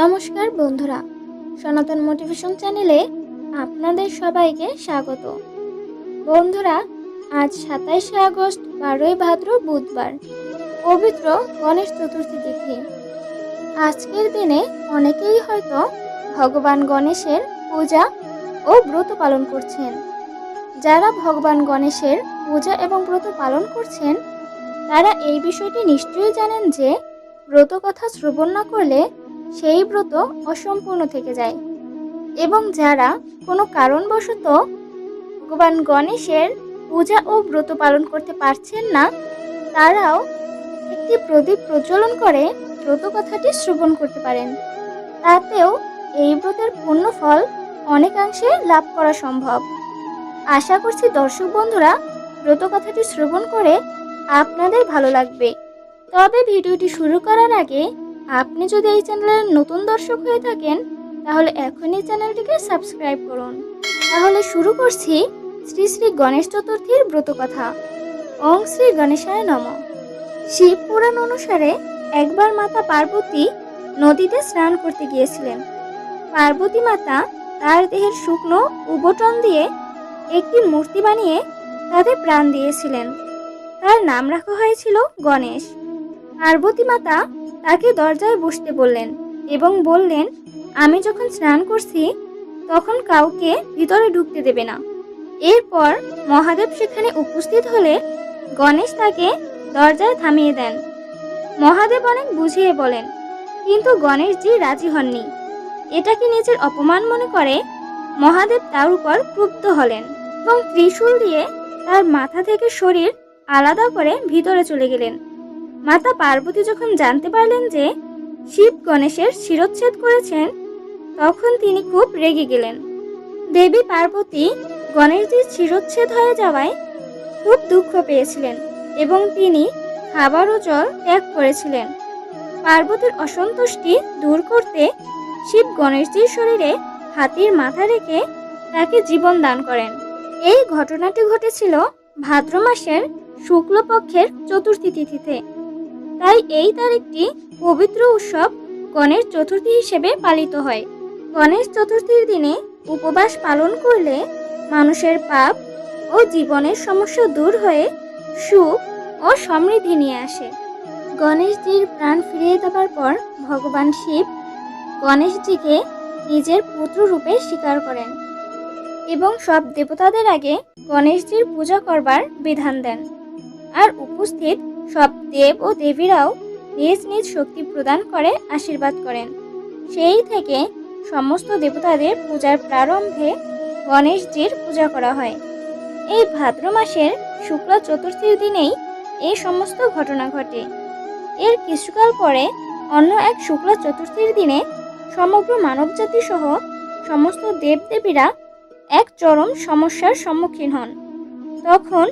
নমস্কার বন্ধুরা, সনাতন মোটিভেশন চ্যানেলে আপনাদের সবাইকে স্বাগত। বন্ধুরা, আজ সাতাইশে আগস্ট, বারোই ভাদ্র বুধবার, পবিত্র গণেশ চতুর্থী তিথি। আজকের দিনে অনেকেই হয়তো ভগবান গণেশের পূজা ও ব্রত পালন করছেন। যারা ভগবান গণেশের পূজা এবং ব্রত পালন করছেন, তারা এই বিষয়টি নিশ্চয়ই জানেন যে ব্রত কথা শ্রবণ না করলে সেই ব্রত অসম্পূর্ণ থেকে যায়। এবং যারা কোনো কারণবশত ভগবান গণেশের পূজা ও ব্রত পালন করতে পারছেন না, তারাও একটি প্রদীপ প্রজ্বলন করে ব্রত কথাটি শ্রবণ করতে পারেন। তাতেও এই ব্রতের পূর্ণ ফল অনেকাংশে লাভ করা সম্ভব। আশা করছি দর্শক বন্ধুরা, ব্রত কথাটি শ্রবণ করে আপনাদের ভালো লাগবে। তবে ভিডিওটি শুরু করার আগে আপনি যদি এই চ্যানেলের নতুন দর্শক হয়ে থাকেন, তাহলে এখনই চ্যানেলটিকে সাবস্ক্রাইব করুন। তাহলে শুরু করছি শ্রী শ্রী গণেশ চতুর্থীর ব্রত কথা ওং শ্রী গণেশায় নম। শিব পুরাণ অনুসারে একবার মাতা পার্বতী নদীতে স্নান করতে গিয়েছিলেন। পার্বতী মাতা তার দেহের শুকনো উবটন দিয়ে একটি মূর্তি বানিয়ে তাতে প্রাণ দিয়েছিলেন। তার নাম রাখা হয়েছিল গণেশ। পার্বতী মাতা তাকে দরজায় বসতে বললেন এবং বললেন, আমি যখন স্নান করছি, তখন কাউকে ভিতরে ঢুকতে দেবে না। এরপর মহাদেব সেখানে উপস্থিত হলে গণেশ তাকে দরজায় থামিয়ে দেন। মহাদেব অনেক বুঝিয়ে বলেন, কিন্তু গণেশজি রাজি হননি। এটাকে নিজের অপমান মনে করে? মহাদেব তার উপর ক্রুদ্ধ হলেন এবং ত্রিশূল দিয়ে তার মাথা থেকে শরীর আলাদা করে ভিতরে চলে গেলেন। মাতা পার্বতী যখন জানতে পারলেন যে শিব গণেশের শিরোচ্ছেদ করেছেন, তখন তিনি খুব রেগে গেলেন। দেবী পার্বতী গণেশজির শিরোচ্ছেদ হয়ে যাওয়ায় খুব দুঃখ পেয়েছিলেন এবং তিনি খাবার ও জল ত্যাগ করেছিলেন। পার্বতীর অসন্তুষ্টি দূর করতে শিব গণেশজির শরীরে হাতির মাথা রেখে তাকে জীবন দান করেন। এই ঘটনাটি ঘটেছিল ভাদ্র মাসের শুক্লপক্ষের চতুর্থী তিথিতে। তাই এই তারিখটি পবিত্র উৎসব গণেশ চতুর্থী হিসেবে পালিত হয়। গণেশ চতুর্থীর দিনে উপবাস পালন করলে মানুষের পাপ ও জীবনের সমস্যা দূর হয়ে সুখ ও সমৃদ্ধি নিয়ে আসে। গণেশজির প্রাণ ফিরিয়ে দেওয়ার পর ভগবান শিব গণেশজিকে নিজের পুত্র রূপে স্বীকার করেন এবং সব দেবতাদের আগে গণেশজির পূজা করবার বিধান দেন। আর উপস্থিত সব দেব ও দেবীরাও নিজ নিজ শক্তি প্রদান করে আশীর্বাদ করেন। সেই থেকে সমস্ত দেবতাদের পূজার প্রারম্ভে গণেশজির পূজা করা হয়। এই ভাদ্র মাসের শুক্লা চতুর্থীর দিনেই এই সমস্ত ঘটনা ঘটে। এর কিছুকাল পরে অন্য এক শুক্লা চতুর্থীর দিনে সমগ্র মানবজাতি সহ সমস্ত দেবদেবীরা এক চরম সমস্যার সম্মুখীন হন। তখন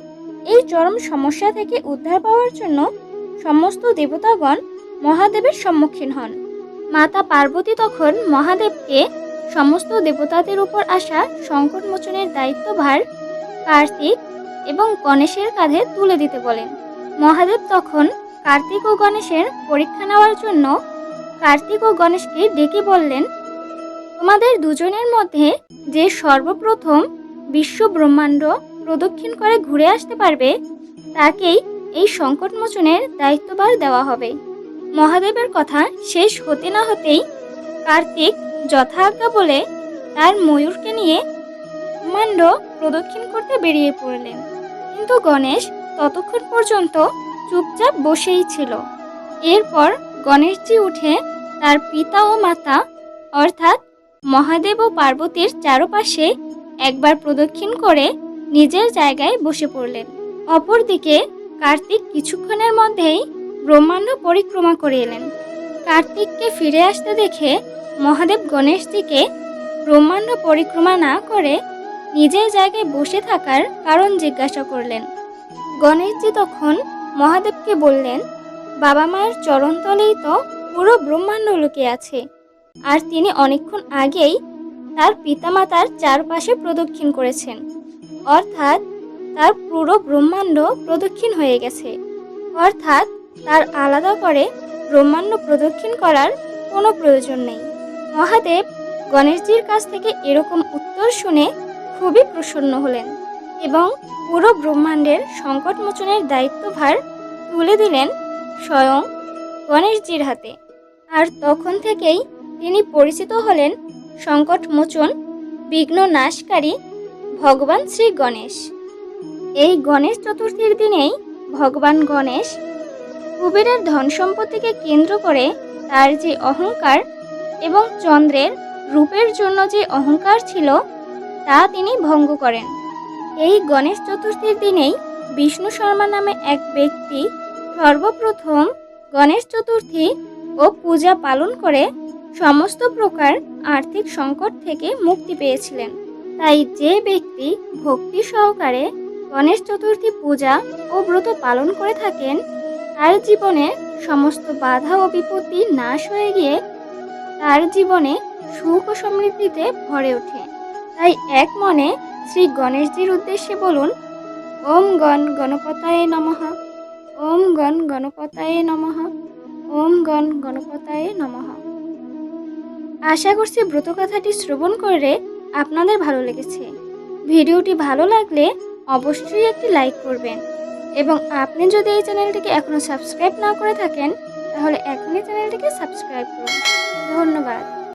এই চরম সমস্যা থেকে উদ্ধার পাওয়ার জন্য সমস্ত দেবতাগণ মহাদেবের সম্মুখীন হন। মাতা পার্বতী তখন মহাদেবকে সমস্ত দেবতাদের উপর আসা সংকট মোচনের দায়িত্বভার কার্তিক এবং গণেশের কাঁধে তুলে দিতে বলেন। মহাদেব তখন কার্তিক ও গণেশের পরীক্ষা নেওয়ার জন্য কার্তিক ও গণেশকে ডেকে বললেন, তোমাদের দুজনের মধ্যে যে সর্বপ্রথম বিশ্ব ব্রহ্মাণ্ড প্রদক্ষিণ করে ঘুরে আসতে পারবে, তাকেই এই সংকট মোচনের দায়িত্বভার দেওয়া হবে। মহাদেবের কথা শেষ হতে না হতেই কার্তিক যথাজ্ঞা বলে তার ময়ূরকে নিয়ে ব্রহ্মাণ্ড প্রদক্ষিণ করতে বেরিয়ে পড়লেন। কিন্তু গণেশ ততক্ষণ পর্যন্ত চুপচাপ বসেই ছিল। এরপর গণেশজি উঠে তার পিতা ও মাতা, অর্থাৎ মহাদেব ও পার্বতীর চারপাশে একবার প্রদক্ষিণ করে নিজের জায়গায় বসে পড়লেন। অপরদিকে কার্তিক কিছুক্ষণের মধ্যেই ব্রহ্মাণ্ড পরিক্রমা করে এলেন। কার্তিককে ফিরে আসতে দেখে মহাদেব গণেশজিকে ব্রহ্মাণ্ড পরিক্রমা না করে নিজের জায়গায় বসে থাকার কারণ জিজ্ঞাসা করলেন। গণেশজি তখন মহাদেবকে বললেন, বাবা মায়ের চরণতলেই তো পুরো ব্রহ্মাণ্ড লুকে আছে। আর তিনি অনেকক্ষণ আগেই তার পিতামাতার চারপাশে প্রদক্ষিণ করেছেন। অর্থাৎ তার পুরো ব্রহ্মাণ্ড প্রদক্ষিণ হয়ে গেছে। অর্থাৎ তার আলাদা করে ব্রহ্মাণ্ড প্রদক্ষিণ করার কোনো প্রয়োজন নেই। মহাদেব গণেশজির কাছ থেকে এরকম উত্তর শুনে খুবই প্রসন্ন হলেন এবং পুরো ব্রহ্মাণ্ডের সংকট মোচনের দায়িত্বভার তুলে দিলেন স্বয়ং গণেশজির হাতে। আর তখন থেকেই তিনি পরিচিত হলেন সংকট মোচন বিঘ্ন নাশকারী ভগবান শ্রী গণেশ। এই গণেশ চতুর্থীর দিনেই ভগবান গণেশ কুবেরের ধন সম্পত্তিকে কেন্দ্র করে তার যে অহংকার এবং চন্দ্রের রূপের জন্য যে অহংকার ছিল, তা তিনি ভঙ্গ করেন। এই গণেশ চতুর্থীর দিনেই বিষ্ণু শর্মা নামে এক ব্যক্তি সর্বপ্রথম গণেশ চতুর্থী ও পূজা পালন করে সমস্ত প্রকার আর্থিক সংকট থেকে মুক্তি পেয়েছিলেন। তাই যে ব্যক্তি ভক্তি সহকারে গণেশ চতুর্থী পূজা ও ব্রত পালন করে থাকেন, তার জীবনে সমস্ত বাধা ও বিপত্তি নাশ হয়ে গিয়ে তার জীবনে সুখ ও সমৃদ্ধিতে ভরে ওঠে। তাই এক মনে শ্রী গণেশজির উদ্দেশ্যে বলুন, ওম গণ গণপতায় নমঃ। ওম গণ গণপতায়ে নমঃ। ওম গণ গণপতায় নমঃ। আশা করছি ব্রতকথাটি শ্রবণ করে আপনাদের ভালো লেগেছে। ভিডিওটি ভালো লাগলে অবশ্যই একটি লাইক করবেন এবং আপনি যদি এই চ্যানেলটিকে এখনও সাবস্ক্রাইব না করে থাকেন, তাহলে এখনই চ্যানেলটিকে সাবস্ক্রাইব করুন। ধন্যবাদ।